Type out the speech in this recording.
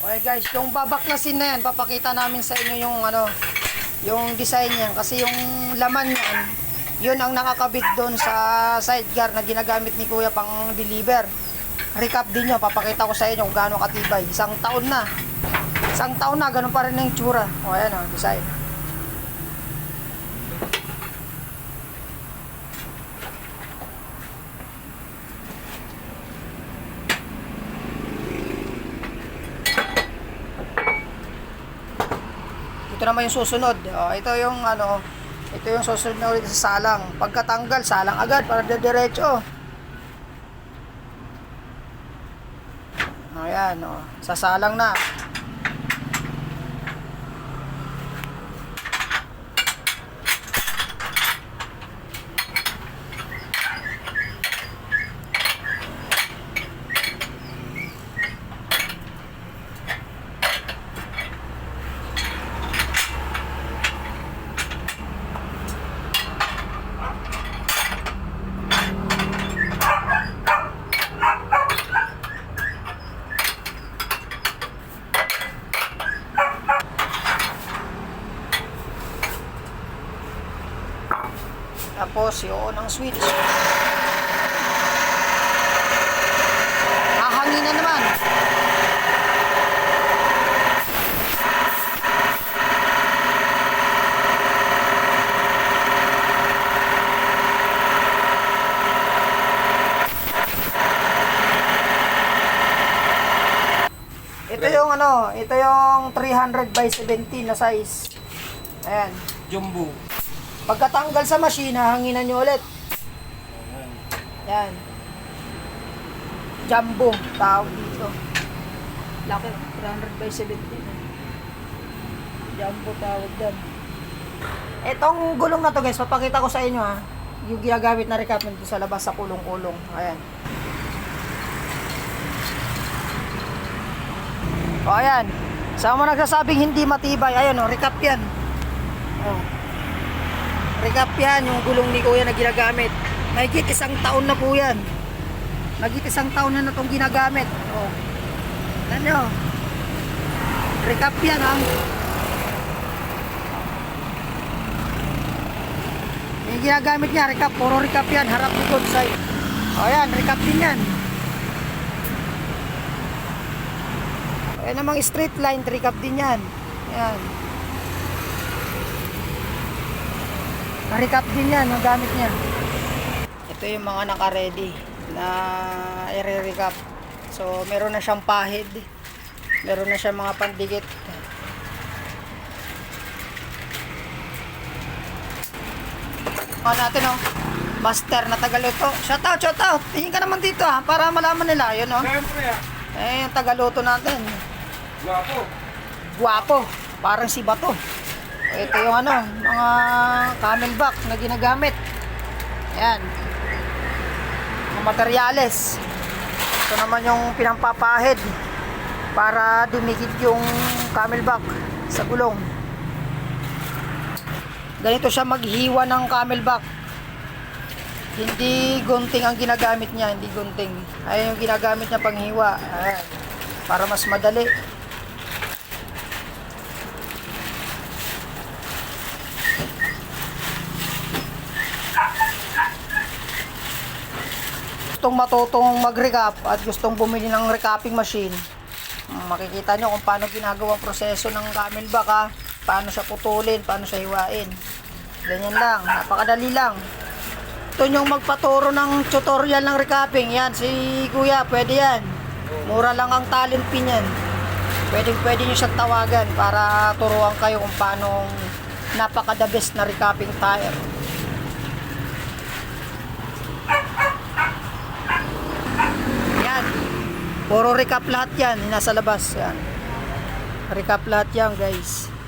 Okay guys, yung babaklasin na yan, papakita namin sa inyo yung ano, yung design niyan. Kasi yung laman niyan, yun ang nakakabit doon sa sidecar na ginagamit ni Kuya pang deliver. Recap din nyo, papakita ko sa inyo kung gaano katibay. Isang taon na. Isang taon na, ganun pa rin yung tsura. O ayan o, design. Ito naman yung susunod. O, ito yung ano, ito yung susunod na ulit sa salang. Pagkatanggal, salang agad para diretso. Ayan, o. Sasalang na. Tapos, yun ang switch. Hahangin na naman. Ito yung ano, ito yung 300 by 17 na size. Ayan. Jumbo. Pagkatanggal sa machine, hanginan nyo ulit. Yan. Jumbo, tawag dito. Laki, 300 by 17. Jumbo tawag doon. Etong gulong na to guys, papakita ko sa inyo ha. Yung ginagamit na recap dito sa labas sa kulong-kulong. Ayan. O ayan. Sa mga nagsasabing hindi matibay, ayan o, recap yan. Oh. Recap yan, yung gulong ni Kuya na ginagamit. Mahigit isang taon na po yan. Mahigit isang taon na na itong ginagamit. Oh. Yan nyo. Recap yan ha. Yung ginagamit niya, recap. Puro recap yan. Harap likod side. O yan, recap din yan. Ayan namang straight line, recap din yan. Yan. Recap din yan, ang gamit niya. Ito yung mga naka-ready na i-recap. So, meron na siyang pahid. Meron na siyang mga pandikit. Ano natin oh. Master na Tagaluto. Shout out, shout out. Tingin ka naman dito ha, para malaman nila. Yun oh. Siyempre ah. Eh, yung Tagaluto natin. Guwapo. Guwapo. Parang si Bato. Ito yung ano, mga camelback na ginagamit. Ayan. Mga materyales. Ito naman yung pinampapahid para dumikit yung camelback sa gulong. Ganito siya maghiwa ng camelback. Hindi gunting ang ginagamit niya, hindi gunting. Ayun yung ginagamit niya panghiwa. Ayan. Para mas madali. Gustong matutong mag-recap at gustong bumili ng recapping machine, makikita nyo kung paano ginagawa proseso ng camelback ha. Paano siya putulin, paano siya hiwain. Ganyan lang, napakadali lang. Ito yung magpaturo ng tutorial ng recapping. Yan, si Kuya, pwede yan. Mura lang ang talent pin yan. Pwede, pwede nyo siyang tawagan para turuan kayo kung paano napaka the best na recapping tire. Yan. Puro recap lahat yan. Nasa labas. Yan. Recap lahat yan guys.